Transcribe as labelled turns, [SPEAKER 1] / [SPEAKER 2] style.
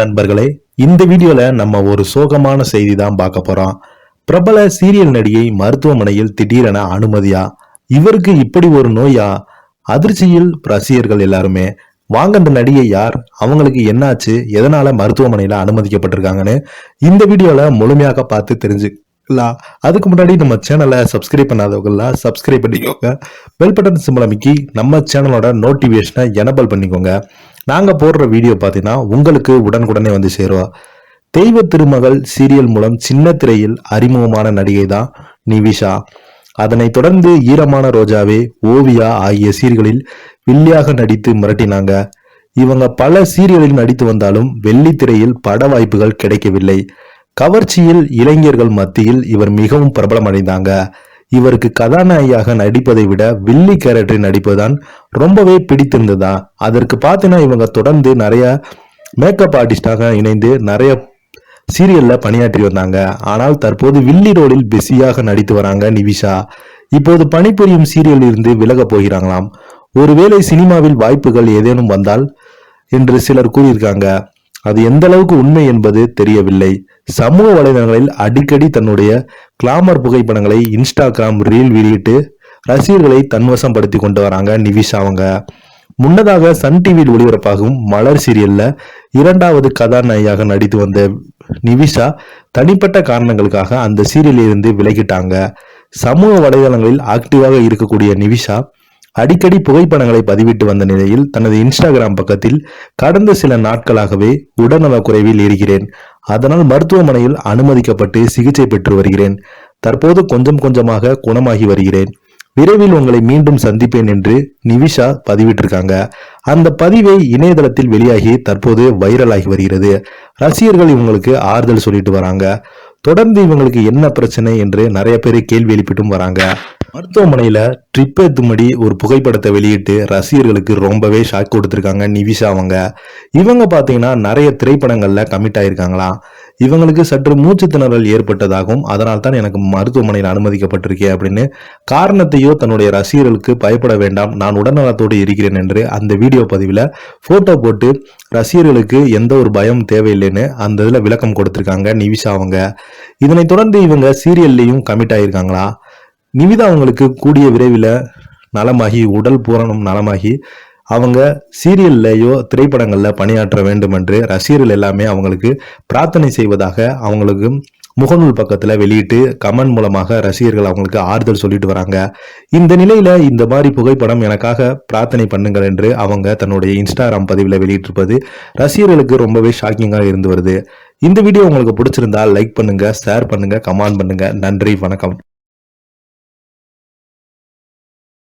[SPEAKER 1] நண்பர்களே. இந்த வீடியோல நம்ம ஒரு சோகமான செய்தி தான் பார்க்க போறோம். பிரபல சீரியல் நடிகை மருத்துவமனையில் திடீரென அனுமதியா? இவருக்கு இப்படி ஒரு நோயா? அதிர்ச்சியில் ரசிகர்கள் எல்லாருமே வாங்க அந்த நடிகை யார்? அவங்களுக்கு என்னாச்சு? எதனால மருத்துவமனையில அனுமதிக்கப்பட்டிருக்காங்கன்னு? இந்த வீடியோல முழுமையாக பார்த்து தெரிஞ்சுக்கலாம். அதுக்கு முன்னாடி நம்ம சேனலை சப்ஸ்கிரைப் பண்ணாதவங்கலாம் சப்ஸ்கிரைப் பண்ணிக்கோங்க. பெல் பட்டன் சிம்பிள் அமைக்கி நம்ம சேனலோட நோட்டிஃபிகேஷனை எனபிள் பண்ணிக்கோங்க. நாங்கள் போடுற வீடியோ பார்த்தீங்கன்னா உங்களுக்கு உடனுக்குடனே வந்து சேருவா. தெய்வ திருமகள் சீரியல் மூலம் சின்ன திரையில் அறிமுகமான நடிகை தான் நிவிஷா. அதனை தொடர்ந்து ஈரமான ரோஜாவே ஓவியா ஆகிய சீர்களில் வில்லியாக நடித்து மிரட்டினாங்க. இவங்க பல சீரியலில் நடித்து வந்தாலும் வெள்ளித்திரையில் பட வாய்ப்புகள் கிடைக்கவில்லை. கவர்ச்சியில் இளைஞர்கள் மத்தியில் இவர் மிகவும் பிரபலமடைந்தாங்க. இவருக்கு கதாநாயகியாக நடிப்பதை விட வில்லி கேரக்டரில் நடிப்பதுதான் ரொம்பவே பிடித்திருந்ததா? அதற்கு பார்த்தீங்கன்னா இவங்க தொடர்ந்து நிறைய மேக்கப் ஆர்டிஸ்டாக இணைந்து நிறைய சீரியல்ல பணியாற்றி வந்தாங்க. ஆனால் தற்போது வில்லி ரோலில் பிஸியாக நடித்து வராங்க நிவிஷா. இப்போது பணிபுரியும் சீரியலில் இருந்து விலக போகிறாங்களாம். ஒருவேளை சினிமாவில் வாய்ப்புகள் ஏதேனும் வந்தால் என்று சிலர் கூறியிருக்காங்க. அது எந்த அளவுக்கு உண்மை என்பது தெரியவில்லை. சமூக வலைதளங்களில் அடிக்கடி தன்னுடைய கிளாமர் புகைப்படங்களை இன்ஸ்டாகிராம் ரீல் வெளியிட்டு ரசிகர்களை தன்வசம் படுத்தி கொண்டு வராங்க நிவிஷா அவங்க. முன்னதாக சன் டிவியில் ஒளிபரப்பாகும் மலர் சீரியல்ல இரண்டாவது கதாநாயகியாக நடித்து வந்த நிவிஷா தனிப்பட்ட காரணங்களுக்காக அந்த சீரியலில் இருந்து விலகிட்டாங்க. சமூக வலைதளங்களில் ஆக்டிவாக இருக்கக்கூடிய நிவிஷா அடிக்கடி புகைப்படங்களை பதிவிட்டு வந்த நிலையில் தனது இன்ஸ்டாகிராம் பக்கத்தில் கடந்த சில நாட்களாகவே உடல்நலக் குறைவில் இருக்கிறேன். அதனால் மருத்துவமனையில் அனுமதிக்கப்பட்டு சிகிச்சை பெற்று வருகிறேன். தற்போது கொஞ்சம் கொஞ்சமாக குணமாகி வருகிறேன். விரைவில் உங்களை மீண்டும் சந்திப்பேன் என்று நிவிஷா பதிவிட்டிருக்காங்க. அந்த பதிவை இணையதளத்தில் வெளியாகி தற்போது வைரலாகி வருகிறது. ரசிகர்கள் இவங்களுக்கு ஆறுதல் சொல்லிட்டு வராங்க. தொடர்ந்து இவங்களுக்கு என்ன பிரச்சனை என்று நிறைய பேர் கேள்வி எழுப்பிட்டும் வராங்க. மருத்துவமனையில் ட்ரிப் எத்துமடி ஒரு புகைப்படத்தை வெளியிட்டு ரசிகர்களுக்கு ரொம்பவே ஷாக் கொடுத்துருக்காங்க நிவிஷா அவங்க. இவங்க பார்த்தீங்கன்னா நிறைய திரைப்படங்களில் கமிட் ஆயிருக்காங்களாம் இவங்களுக்கு சற்று மூச்சு திணறல் ஏற்பட்டதாகவும் அதனால் தான் எனக்கு மருத்துவமனையில் அனுமதிக்கப்பட்டிருக்கேன் அப்படின்னு காரணத்தையோ தன்னுடைய ரசிகர்களுக்கு பயப்பட வேண்டாம் நான் உடல்நலத்தோடு இருக்கிறேன் என்று அந்த வீடியோ பதிவில் ஃபோட்டோ போட்டு ரசிகர்களுக்கு எந்த ஒரு பயம் தேவையில்லைன்னு அந்த இதில் விளக்கம் கொடுத்துருக்காங்க நிவிஷா அவங்க. இதனைத் தொடர்ந்து இவங்க சீரியல்லையும் கமிட் ஆயிருக்காங்களா? நிவிதா அவங்களுக்கு கூடிய விரைவில் நலமாகி உடல் பூரணம் நலமாகி அவங்க சீரியல்லையோ திரைப்படங்களில் பணியாற்ற வேண்டும் என்று ரசிகர்கள் எல்லாமே அவங்களுக்கு பிரார்த்தனை செய்வதாக அவங்களுக்கு முகநூல் பக்கத்தில் வெளியிட்டு கமெண்ட் மூலமாக ரசிகர்கள் அவங்களுக்கு ஆறுதல் சொல்லிட்டு வராங்க. இந்த நிலையில் இந்த மாதிரி புகைப்படம் எனக்காக பிரார்த்தனை பண்ணுங்கள் என்று அவங்க தன்னுடைய இன்ஸ்டாகிராம் பதிவில் வெளியிட்டிருப்பது ரசிகர்களுக்கு ரொம்பவே ஷாக்கிங்காக இருந்து வருது. இந்த வீடியோ உங்களுக்கு பிடிச்சிருந்தா லைக் பண்ணுங்கள் ஷேர் பண்ணுங்கள் கமெண்ட் பண்ணுங்கள் நன்றி வணக்கம்.